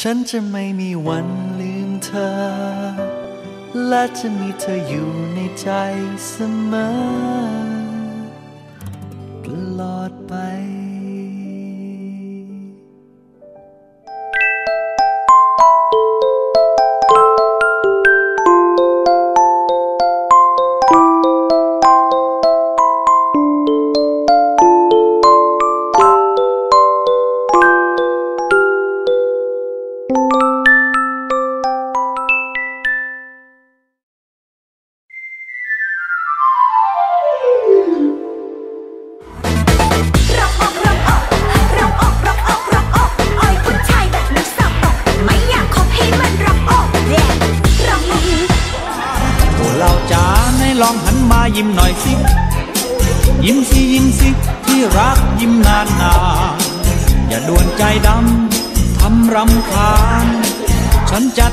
ฉันจะไม่มีวันลืมเธอ และจะมีเธออยู่ในใจเสมอ ตลอดไป ฉันจะ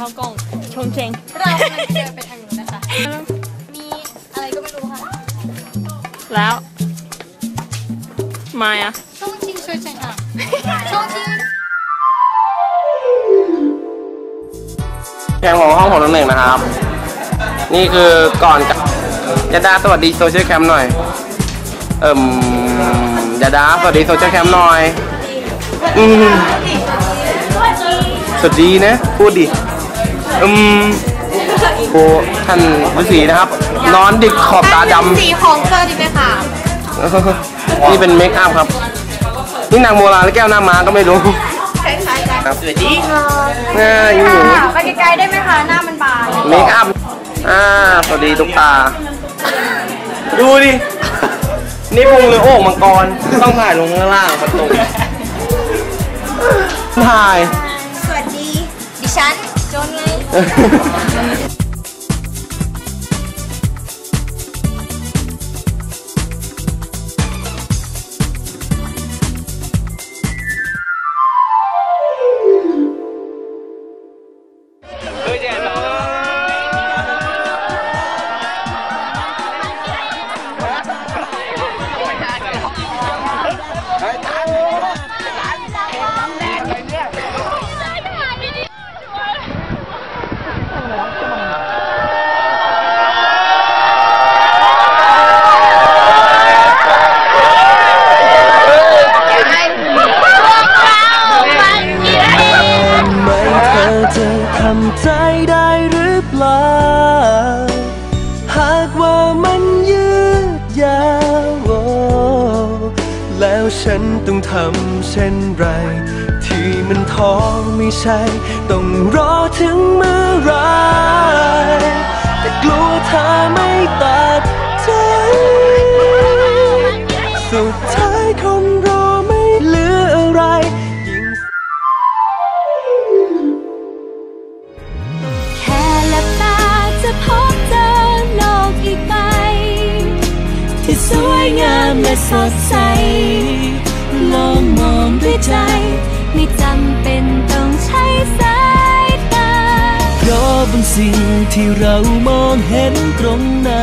เดี๋ยวเข้ากล้องชงเชงเรากำลังเดินไปทางนู้นนะคะ มีอะไรก็ไม่รู้ค่ะ แล้วมาอะช่องชิงช่วยฉันค่ะช่องชิงแกงของห้องของน้องหนึ่งนะครับ นี่คือก่อนจะยาดาสวัสดีโซเชียลแคมป์หน่อย เอิ่มยาดาสวัสดีโซเชียลแคมป์หน่อย อืมสวัสดีนะ พูดดิ อืมโอ้ท่านฤาษีนะครับ นอนดิบขอบตาดำสีของเธอดีไหมคะนี่เป็นเมคอัพครับ นี่นางโมราหรือแก้วหน้าม้าก็ไม่รู้คล้ายๆกันครับสวัสดีน่าอยู่ไปไกลๆได้ไหมคะหน้ามันบานเมคอัพอ่าสวัสดีทุกตา ดูดิ นี่พุงหรือโอ่งมังกร ต้องถ่ายลงข้างล่างประตูถ่าย Yeah. ไม่ใช่ ต้องรอถึงเมื่อไรแต่กลัวเธอไม่ตัดใจ สุดท้ายคงรอไม่เหลืออะไรยิ่งแค่หลับตาจะพบเจอโลกอีกใบที่สวยงามและสดใสลองมองด้วยใจ สิ่งที่เรามองเห็นตรงหน้า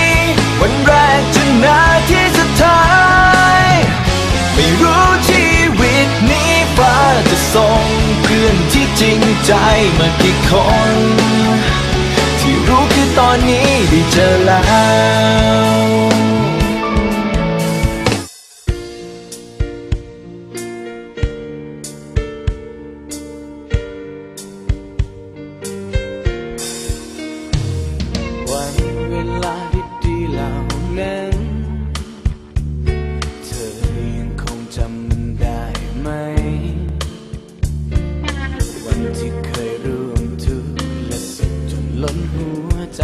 ใจมากี่คน ที่รู้คือตอนนี้ได้เจอแล้ว หัวใจ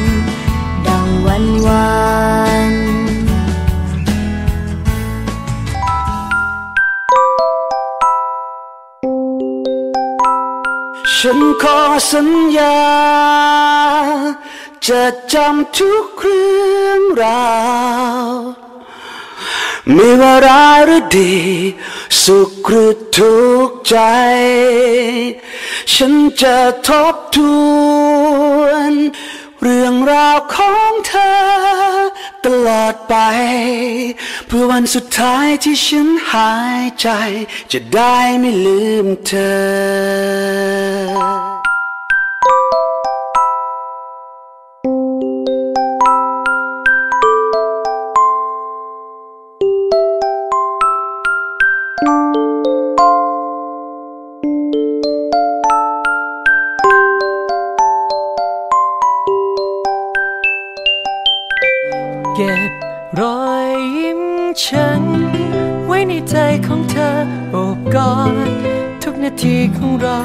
วันวานฉันขอสัญญา จะจำทุกเรื่องราวไม่ว่าร้ายหรือดี สุขหรือทุกข์ใจ ฉันจะทบทวน เรื่องราวของ ตลอดไป เพื่อวันสุดท้ายที่ฉันหายใจ จะได้ไม่ลืมเธอ อดทุกนาทีของเรา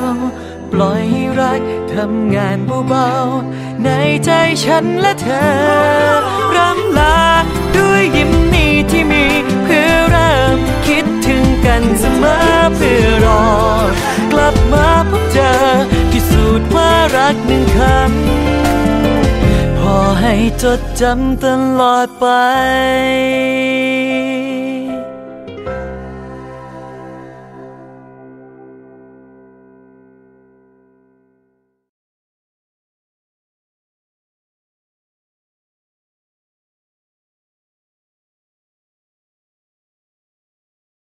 ปล่อยให้รักทำงานเบาๆ ในใจฉันและเธอรำลาด้วยยิ้มนี้ที่มีเพื่อเริ่มคิดถึงกันเสมอเพื่อรอกลับมาพบเจอพิสูจน์ว่ารักหนึ่งคำพอให้จดจำตลอดไป